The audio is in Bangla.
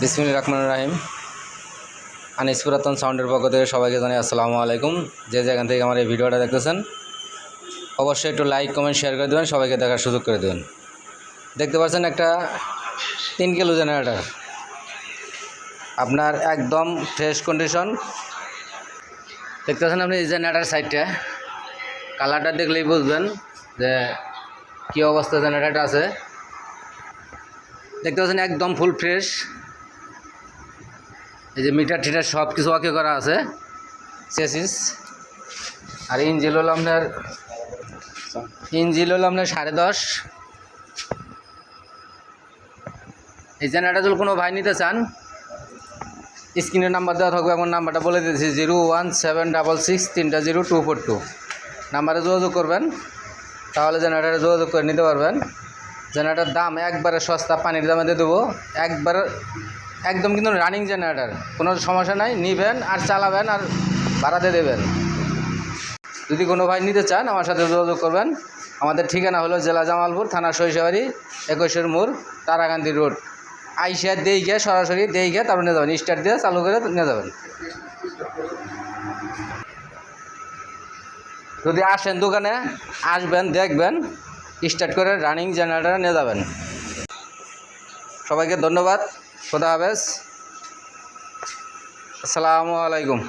বিসমিল রহমান রাহিম। আনিস পুরাতন সাউন্ডের পক্ষ থেকে সবাইকে জানাই আসসালামু আলাইকুম। যে যেখান থেকে আমার এই ভিডিওটা দেখতেছেন, অবশ্যই একটু লাইক কমেন্ট শেয়ার করে দেবেন, সবাইকে দেখার সুযোগ করে দেবেন। দেখতে পাচ্ছেন একটা তিন কিলো জেনারেটার আপনার একদম ফ্রেশ কন্ডিশন দেখতে পাচ্ছেন আপনি জেনারেটার সাইডটা কালারটা দেখলেই বুঝবেন যে কী অবস্থা জেনারেটার আছে। দেখতে পাচ্ছেন একদম ফুল ফ্রেশ। এই যে মিটার টিটার সব কিছু ওকে করা আছে। চেসিস আর ইঞ্জিল হলো আপনার, ইঞ্জিল হলো আপনার সাড়ে দশ। এই জেনারেটার যদি কোনো ভাই নিতে চান, স্ক্রিনের নাম্বার দেওয়া থাকবে এখন নাম্বারটা বলে দিয়েছি, zero one seven double six তিনটা জিরো টু ফোর টু। নাম্বারে যোগাযোগ করবেন, তাহলে জেনারেটারে যোগাযোগ করে নিতে পারবেন। জেনারেটার দাম একবারে সস্তা, পানির দামে দিয়ে দেবো। একবার একদম কিন্তু রানিং জেনারেটার কোনো সমস্যা নাই, নিবেন আর চালাবেন আর ভাড়াতে দেবেন। যদি কোনো ভাই নিতে চান, আমার সাথে যোগাযোগ করবেন। আমাদের ঠিকানা হলো জেলা জামালপুর, থানা সরিষাবাড়ি, একুশের মোড় তারাকান্দি রোড। আইসিয়ার দিয়ে গিয়ে সরাসরি দিয়ে গিয়ে তারপর নিয়ে যাবেন। স্টার্ট দিয়ে চালু করে নিয়ে যাবেন। যদি আসেন দোকানে, আসবেন, দেখবেন স্টার্ট করে রানিং জেনারেটার নিয়ে যাবেন। সবাইকে ধন্যবাদ। খোদা হাফেজ। আসসালামু আলাইকুম।